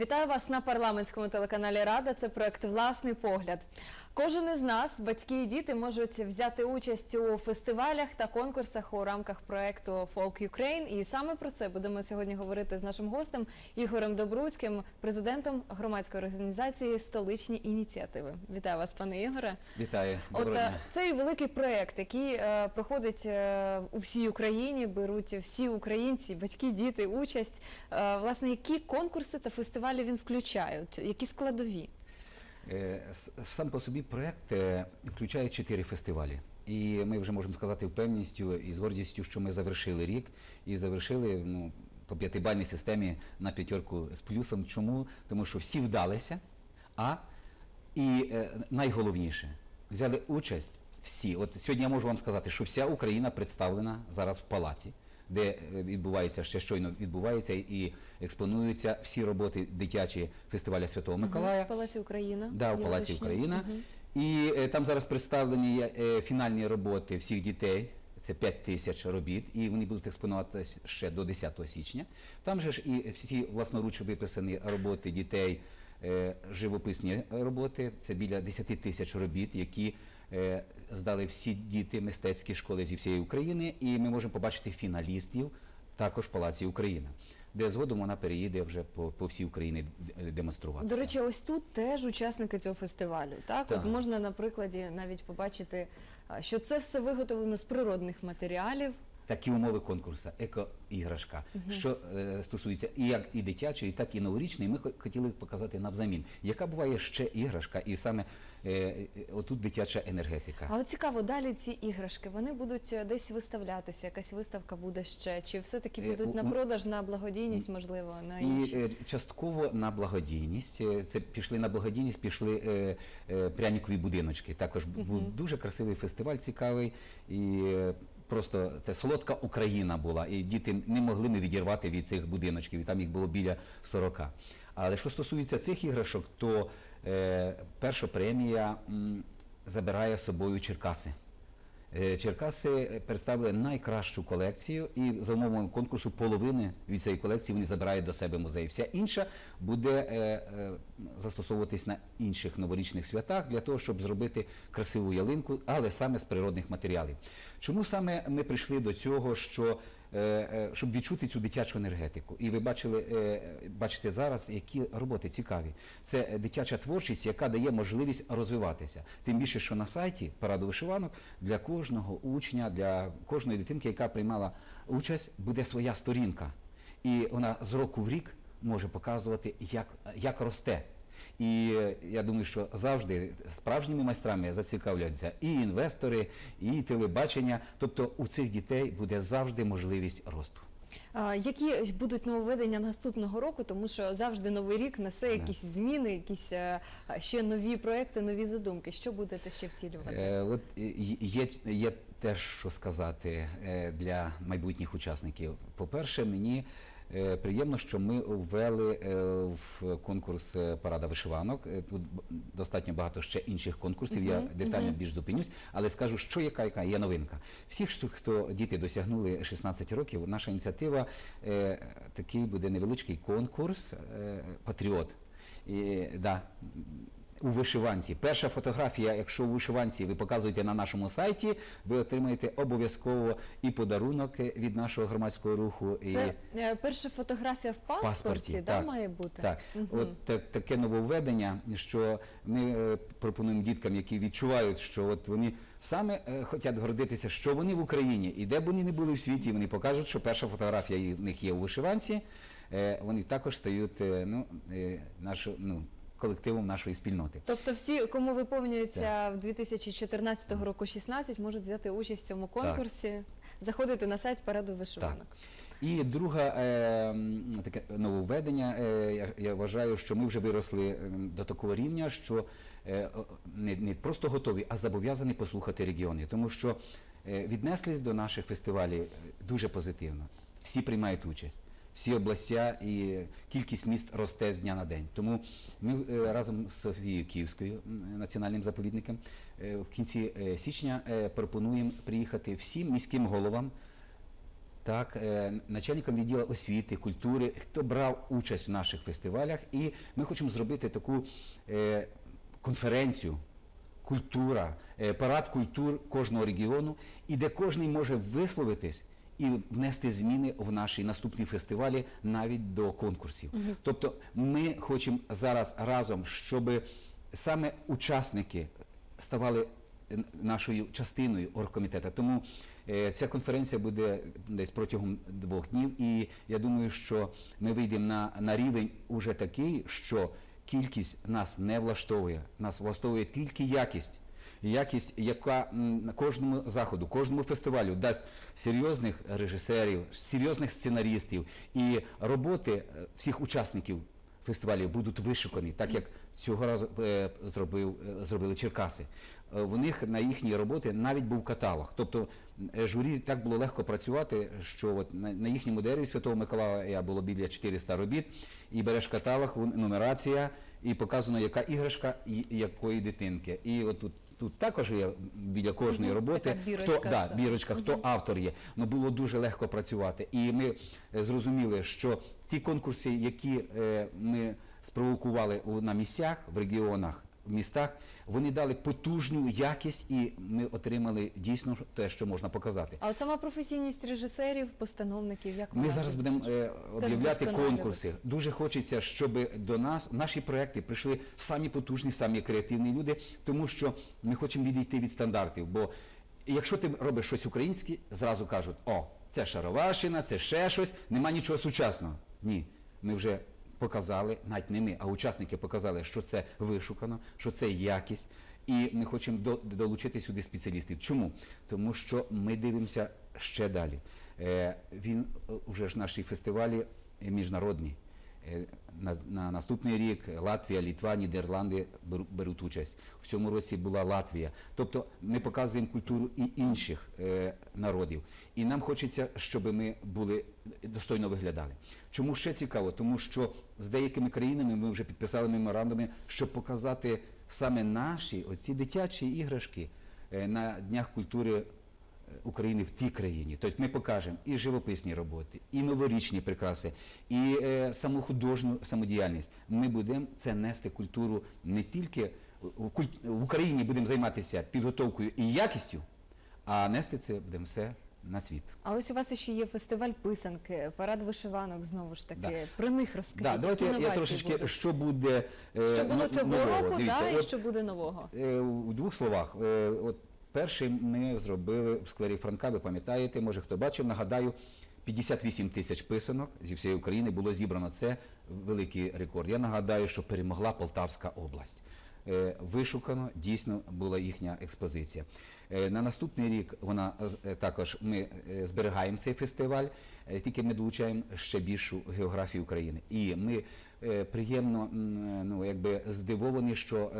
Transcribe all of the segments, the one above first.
Вітаю вас на парламентському телеканалі Рада. Це проект Власний погляд. Кожен із нас, батьки і діти, можуть взяти участь у фестивалях та конкурсах у рамках проекту Folk Ukraine. І саме про це будемо сьогодні говорити з нашим гостем Ігорем Добруцьким, президентом громадської організації Столичні ініціативи. Вітаю вас, пане Ігоре. Вітаю, От доброго е, дня. цей великий проект, який е, проходить е, у всій Україні, беруть всі українці, батьки, діти, участь. Е, власне, які конкурси та фестивалі він включає? Які складові? Е, Сам по собі проект е, включає чотири фестивалі. І ми вже можемо сказати впевненістю і з гордістю, що ми завершили рік і завершили ну, по п'ятибальній системі на п'ятерку з плюсом. Чому? Тому що всі вдалися, а і е, найголовніше взяли участь всі. От сьогодні я можу вам сказати, що вся Україна представлена зараз в палаці, де е, відбувається ще щойно відбувається і експонуються всі роботи дитячі фестиваля Святого Миколая. В Палаці Україна. Да, я Палаці. Україна. І е, там зараз представлені е, фінальні роботи всіх дітей. Це 5 тисяч робіт, і вони будуть експонуватися ще до 10 січня. Там же ж і всі власноруч виписані роботи дітей, живописні роботи. Це біля 10 тисяч робіт, які здали всі діти мистецькі школи зі всієї України. І ми можемо побачити фіналістів також в Палаці Україна, де згодом вона переїде вже по, по всій Україні демонструвати. До речі, ось тут теж учасники цього фестивалю. Так, Так. от можна на прикладі навіть побачити, що це все виготовлено з природних матеріалів. такі умови конкурсу, еко-іграшка, що е, стосується і як і дитячої, так і новорічної. Ми хотіли показати навзамін, яка буває ще іграшка, і саме е, е, отут дитяча енергетика. А от цікаво, далі ці іграшки вони будуть е, десь виставлятися, якась виставка буде ще, чи все-таки Е, будуть на продаж, на благодійність, можливо, на інші. е, частково на благодійність. Е, Це пішли на благодійність, пішли е, е, прянікові будиночки. Також був дуже красивий фестиваль, цікавий. І е, просто це солодка Україна була. І діти не могли ми відірвати від цих будиночків. І там їх було біля 40. Але що стосується цих іграшок, то е, перша премія забирає собою Черкаси. Е, Черкаси представили найкращу колекцію, і за умовами конкурсу половини від цієї колекції вони забирають до себе музей. Вся інша буде е, е, застосовуватись на інших новорічних святах для того, щоб зробити красиву ялинку, але саме з природних матеріалів. Чому саме ми прийшли до цього, що е, е, щоб відчути цю дитячу енергетику? І ви бачили, е, бачите зараз, які роботи цікаві. Це е, дитяча творчість, яка дає можливість розвиватися. Тим більше, що на сайті параду вишиванок для кожного учня, для кожної дитинки, яка приймала участь, буде своя сторінка. І вона з року в рік може показувати, як, як росте. І я думаю, що завжди справжніми майстрами зацікавляються і інвестори, і телебачення. Тобто у цих дітей буде завжди можливість росту. Які будуть нововведення наступного року, тому що завжди новий рік несе якісь зміни, якісь е, ще нові проекти, нові задумки. Що будете ще втілювати? Е, от є, є теж що сказати е, для майбутніх учасників. По-перше, мені е, приємно, що ми ввели е, в конкурс е, парада вишиванок. Е, Тут достатньо багато ще інших конкурсів. Я детально більш зупинюсь, але скажу, що яка, яка є новинка. Всі, хто діти досягнули 16 років, наша ініціатива е, такий буде невеличкий конкурс е, Патріот. І, да, у вишиванці. Перша фотографія, якщо у вишиванці ви показуєте на нашому сайті, ви отримаєте обов'язково і подарунок від нашого громадського руху. Це е, перша фотографія в паспорті, паспорті, да, так. має бути? Так, от так, таке нововведення, що ми е, пропонуємо діткам, які відчувають, що от вони саме хочуть гордитися, що вони в Україні, і де б вони не були в світі, вони покажуть, що перша фотографія в них є у вишиванці. Е, вони також стають ну, нашу, ну, колективом нашої спільноти. Тобто всі, кому виповнюється в 2014 року 16, можуть взяти участь в цьому конкурсі, заходити на сайт параду вишиванок. І друге е, таке нововведення, е, я, я вважаю, що ми вже виросли е, до такого рівня, що е, не, не просто готові, а зобов'язані послухати регіони. Тому що е, віднеслись до наших фестивалів дуже позитивно. Всі приймають участь. Всі областя і кількість міст росте з дня на день. Тому ми е, разом з Софією Київською національним заповідником е, в кінці е, січня пропонуємо приїхати всім міським головам так, начальникам відділу освіти, культури, хто брав участь в наших фестивалях. І ми хочемо зробити таку конференцію, культура, парад культур кожного регіону, і де кожен може висловитись. І внести зміни в наші наступні фестивалі навіть до конкурсів. Тобто ми хочемо зараз разом, щоб саме учасники ставали нашою частиною оргкомітету. Тому е, ця конференція буде десь протягом двох днів, і я думаю, що ми вийдемо на, на рівень уже такий, що кількість нас не влаштовує, нас влаштовує тільки якість. Якість, яка на кожному заходу, кожному фестивалю дасть серйозних режисерів, серйозних сценаристів і роботи е, всіх учасників фестивалів будуть вишукані, так як цього разу е, зробив, е, зробили Черкаси. В них на їхні роботи навіть був каталог. Тобто журі так було легко працювати, що от на, їхньому дереві Святого Миколая було біля 400 робіт, і береш каталог, нумерація, і показано, яка іграшка і якої дитинки. І от тут. Тут також є біля кожної роботи, така бірочка хто, да, бірочка, хто автор є. Ну було дуже легко працювати. І ми е, зрозуміли, що ті конкурси, які е, ми спровокували на місцях, в регіонах, в містах, вони дали потужну якість, і ми отримали дійсно те, що можна показати. А от сама професійність режисерів, постановників, як Ми зараз будемо е, об'являти конкурси. Дуже хочеться, щоб до нас наші проекти прийшли самі потужні, самі креативні люди, тому що ми хочемо відійти від стандартів. Бо якщо ти робиш щось українське, зразу кажуть: о, це шароварщина, це ще щось, нема нічого сучасного. Ні, ми вже показали, навіть не ми, а учасники показали, що це вишукано, що це якість. І ми хочемо до, долучити сюди спеціалістів. Чому? Тому що ми дивимося ще далі. Е, він е, вже ж наші фестивалі міжнародні. Е, На, на наступний рік Латвія, Літва, Нідерланди беру- беруть участь. В цьому році була Латвія. Тобто ми показуємо культуру і інших е, народів. І нам хочеться, щоб ми були достойно виглядали. Чому ще цікаво? Тому що з деякими країнами ми вже підписали меморандуми, щоб показати саме наші оці дитячі іграшки е, на днях культури України в тій країні. Тобто ми покажемо і живописні роботи, і новорічні прикраси, і е, саму художню самодіяльність. Ми будемо це нести культуру не тільки в, куль- в Україні будемо займатися підготовкою і якістю, а нести це будемо все на світ. А ось у вас ще є фестиваль писанки, парад вишиванок, знову ж таки. Да. Про них розкажіть. Да, давайте я, я трошечки, будуть? що буде е, Що було цього нового. року, Дивіться, да, і от, що буде нового? Е, У двох словах. Е, От перший ми зробили в сквері Франка, ви пам'ятаєте, може хто бачив, нагадаю, 58 тисяч писанок зі всієї України було зібрано. Це великий рекорд. Я нагадаю, що перемогла Полтавська область. Е, Вишукано дійсно була їхня експозиція. Е, На наступний рік вона е, також ми зберігаємо цей фестиваль, тільки ми долучаємо ще більшу географію України. І ми приємно ну, якби здивовані, що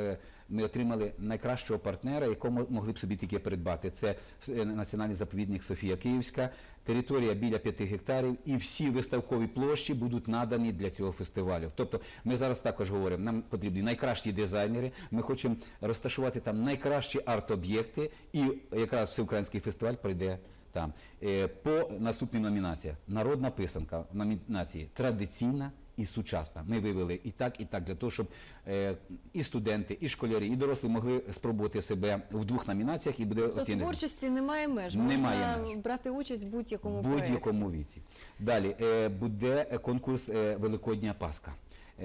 ми отримали найкращого партнера, якому могли б собі тільки придбати. Це е, національний заповідник Софія Київська, територія біля 5 гектарів, і всі виставкові площі будуть надані для цього фестивалю. Тобто ми зараз також говоримо, нам потрібні найкращі дизайнери. Ми хочемо розташувати там найкращі арт-об'єкти, і якраз всеукраїнський фестиваль пройде там. Е, По наступним номінаціям народна писанка в номінації традиційна і сучасна. Ми вивели і так, і так для того, щоб е, і студенти, і школярі, і дорослі могли спробувати себе в двох номінаціях і буде Тобто оцінено творчості немає меж. Немає Можна меж. брати участь в будь-якому будь-якому віці. Далі е, буде е, конкурс Великодня Пасха.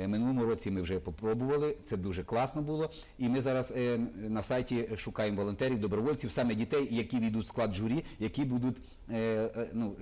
Минулому році ми вже попробували, це дуже класно було. І ми зараз на сайті шукаємо волонтерів, добровольців, саме дітей, які війдуть в склад журі, які будуть ну,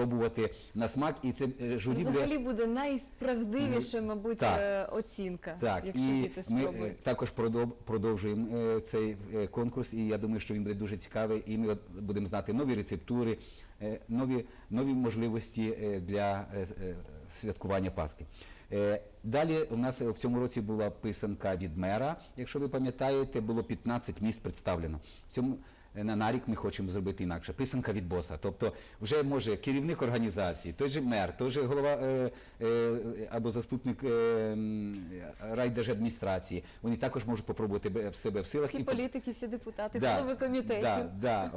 пробувати на смак. І це е, Це журі взагалі буде. найсправдивіша, мабуть, Так. е, оцінка, Так, якщо і діти спробують. е, також продов- продовжуємо е, цей е, конкурс, і я думаю, що він буде дуже цікавий. І ми будемо знати нові рецептури, е, нові, нові можливості е, для е, е, святкування Пасхи. Е, Далі у нас в цьому році була писанка від мера. Якщо ви пам'ятаєте, було 15 міст представлено. В цьому на, на рік ми хочемо зробити інакше. Писанка від боса. Тобто, вже може керівник організації, той же мер, той же голова е, е, або заступник е, райдержадміністрації. Вони також можуть попробувати в себе в силах Всі і політики, всі депутати, Да, голови комітетів. Да, да.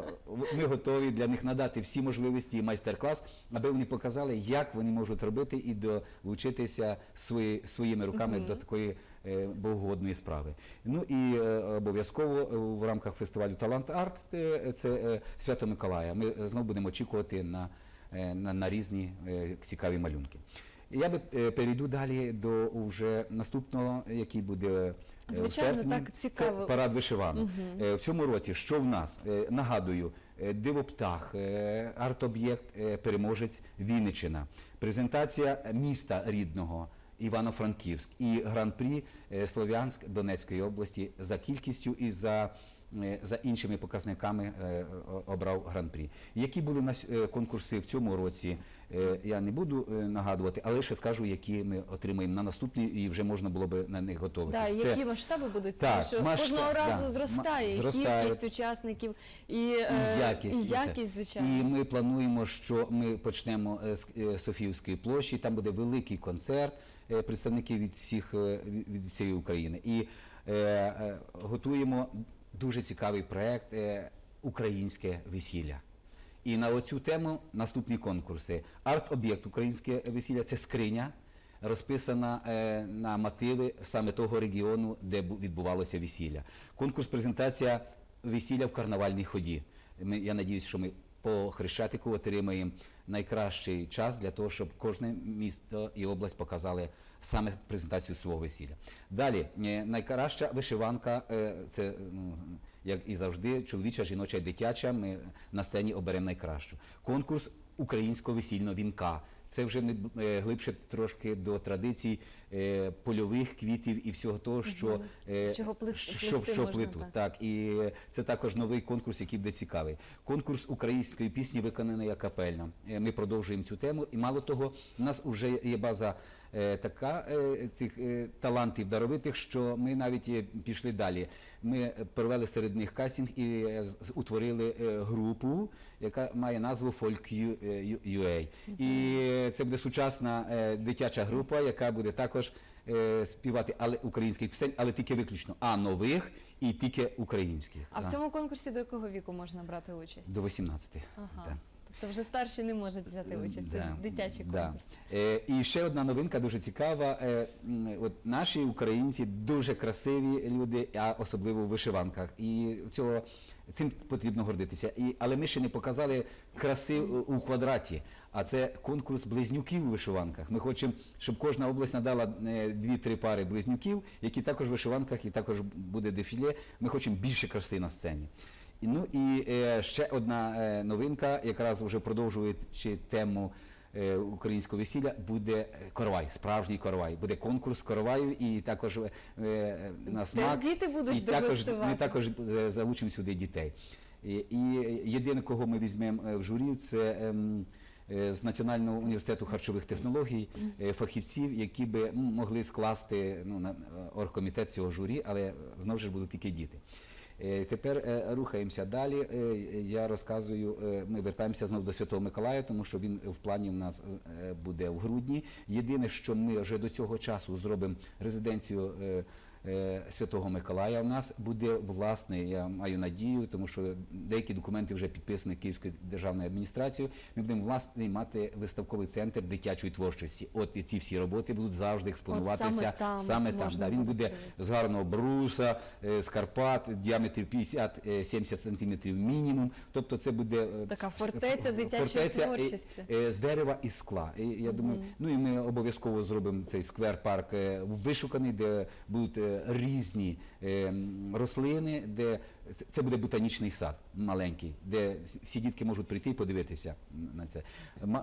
Ми готові для них надати всі можливості і майстер-клас, аби вони показали, як вони можуть робити і долучитися свої, своїми руками до такої е, богоугодної справи. Ну і е, обов'язково е, в рамках фестивалю Талант Арт це Свято Миколая. Ми знову будемо очікувати на, на, на різні цікаві малюнки. Я би перейду далі до вже наступного, який буде Звичайно, серпні. так цікаво. Це парад вишиванок. Е, В цьому році що в нас? Нагадую, дивоптах, арт-об'єкт, переможець Вінниччина, презентація міста рідного. Івано-Франківськ і гран-прі е, Слов'янськ Донецької області за кількістю і за, е, за іншими показниками е, обрав гран-прі. Які були е, конкурси в цьому році? Я не буду нагадувати, але ще скажу, які ми отримаємо на наступний, і вже можна було би на них готуватися. які масштаби будуть, Так, тому що масштаб, кожного разу да, зростає, зростає. кількість учасників, і, І якість, і якість, звичайно. І ми плануємо, що ми почнемо з Софіївської площі. Там буде великий концерт представників від всіх е, від всієї України. І е, е, готуємо дуже цікавий проект е, Українське весілля. І на оцю тему наступні конкурси. Арт-об'єкт Українське весілля це скриня, розписана е, на мотиви саме того регіону, де відбувалося весілля. Конкурс презентація весілля в карнавальній ході. Ми, я надіюсь, що ми по Хрещатику отримаємо найкращий час для того, щоб кожне місто і область показали саме презентацію свого весілля. Далі, е, найкраща вишиванка е, це ну, як і завжди, чоловіча, жіноча дитяча. Ми на сцені оберемо найкращу. Конкурс українського весільного вінка. Це вже не е, глибше трошки до традицій е, польових квітів і всього того, що, е, чого плит- що, що можна, плетуть. так. Так, і це також новий конкурс, який буде цікавий. Конкурс української пісні виконаний акапельно. Ми продовжуємо цю тему. І мало того, у нас вже є база така е, цих е, талантів даровитих, що ми навіть е, пішли далі. Ми провели серед них кастинг і е, утворили е, групу, яка має назву Folk е, UA. І е, це буде сучасна е, дитяча група, яка буде також е, співати але українських пісень, але тільки виключно а нових і тільки українських. А в цьому конкурсі до якого віку можна брати участь? До 18. Ага. Да. Тобто вже старші не можуть взяти участь. Це дитячий да. конкурс. Е, і ще одна новинка дуже цікава. Е, от наші українці дуже красиві люди, а особливо в вишиванках. І цього цим потрібно гордитися. І, але ми ще не показали краси у у квадраті. А це конкурс близнюків у вишиванках. Ми хочемо, щоб кожна область надала е, дві-три пари близнюків, які також в вишиванках, і також буде дефіле. Ми хочемо більше краси на сцені. Ну і е, ще одна е, новинка, якраз вже продовжуючи тему е, українського весілля, буде коровай, справжній коровай. Буде конкурс короваю, і також на Теж діти будуть і також, ми також залучимо сюди дітей. І, єдине, кого ми візьмемо в журі, це ем, з Національного університету харчових технологій фахівців, які би могли скласти ну, на оргкомітет цього журі, але знову ж будуть тільки діти. Е, Тепер е, рухаємося далі. Е, Я розказую, ми вертаємося знову до Святого Миколая, тому що він в плані в нас буде в грудні. Єдине, що ми вже до цього часу зробимо резиденцію. Е, е, Святого Миколая у нас буде власний, я маю надію, тому що деякі документи вже підписані Київською державною адміністрацією. Ми будемо власний мати виставковий центр дитячої творчості. От і ці всі роботи будуть завжди експонуватися саме там саме там. Да, він буде з гарного бруса, е, з Карпат, діаметр 50-70 сантиметрів мінімум. Тобто це буде е, Така фортеця дитячої фортеця, е, творчості. е, з дерева і скла. І я думаю, ну і ми обов'язково зробимо цей сквер-парк е, вишуканий, де будуть е, різні е, рослини, де це- буде ботанічний сад маленький, де всі дітки можуть прийти і подивитися на це.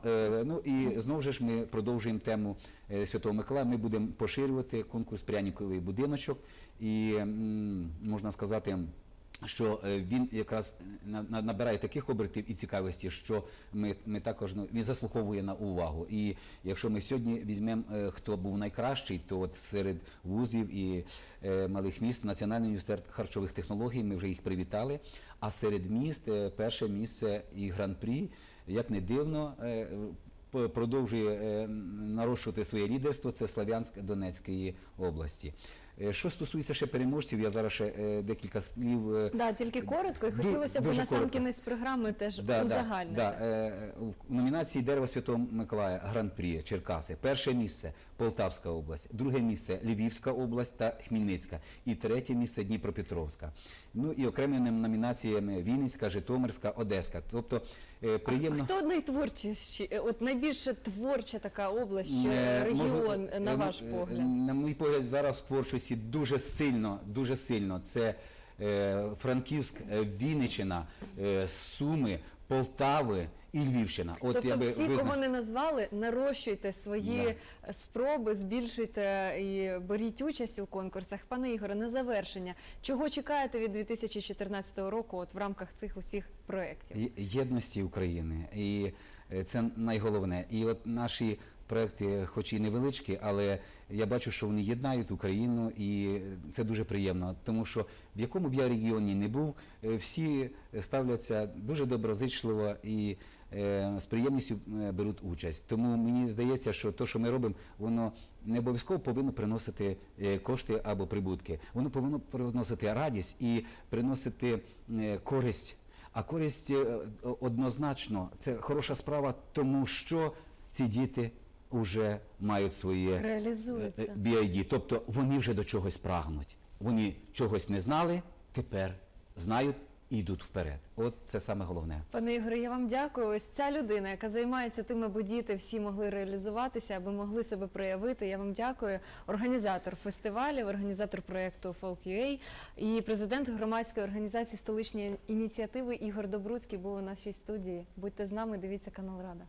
Е, Ну і знову ж ми продовжуємо тему е, Святого Миколая. Ми будемо поширювати конкурс пряніковий будиночок, і можна сказати. Що е, він якраз на- на- набирає таких обертів і цікавості, що ми, ми також ну, він заслуховує на увагу. І якщо ми сьогодні візьмемо, е, хто був найкращий, то от серед вузів і е, малих міст Національний університет харчових технологій, ми вже їх привітали. А серед міст перше місце і гран-прі, як не дивно. Продовжує нарощувати своє лідерство. Це Слав'янськ Донецької області. Е, Що стосується ще переможців, я зараз ще е, декілька слів. е, Да, тільки коротко, і Ду- хотілося б на сам кінець програми теж Да, узагальнити. Да, да. В номінації Дерево Святого Миколая Гран-прі Черкаси. Перше місце Полтавська область, друге місце Львівська область та Хмельницька. І третє місце Дніпропетровська. Ну і окремими номінаціями Вінницька, Житомирська, Одеська. Тобто приємно. Хто найтворчіші, е, от найбільше творча така область, чи Е, регіон, можу- на е, ваш е, погляд? На мій погляд, зараз в творчості дуже сильно, дуже сильно. Це е, Франківськ, е, Вінниччина, е, Суми, Полтави і Львівщина. От тобто я би всі, визна- кого не назвали, нарощуйте свої спроби, збільшуйте і беріть участь у конкурсах. Пане Ігоре, на завершення, чого чекаєте від 2014 року от в рамках цих усіх проєктів? Єдності України. І е, це найголовне. І от наші проекти, хоч і невеличкі, але я бачу, що вони єднають Україну, і це дуже приємно. Тому що в якому б я регіоні не був, е, всі ставляться дуже доброзичливо і е, з приємністю е, беруть участь. Тому мені здається, що те, що ми робимо, воно не обов'язково повинно приносити е, кошти або прибутки. Воно повинно приносити радість і приносити е, користь. А користь е, однозначно це хороша справа, тому що ці діти вже мають своє е, BID, тобто вони вже до чогось прагнуть. Вони чогось не знали, тепер знають і йдуть вперед. От це саме головне. Пане Ігоре, я вам дякую. Ось ця людина, яка займається тим, аби діти всі могли реалізуватися, аби могли себе проявити. Я вам дякую. Організатор фестивалів, організатор проєкту Folk.ua і президент громадської організації столичні ініціативи Ігор Добруцький був у нашій студії. Будьте з нами, дивіться канал Рада.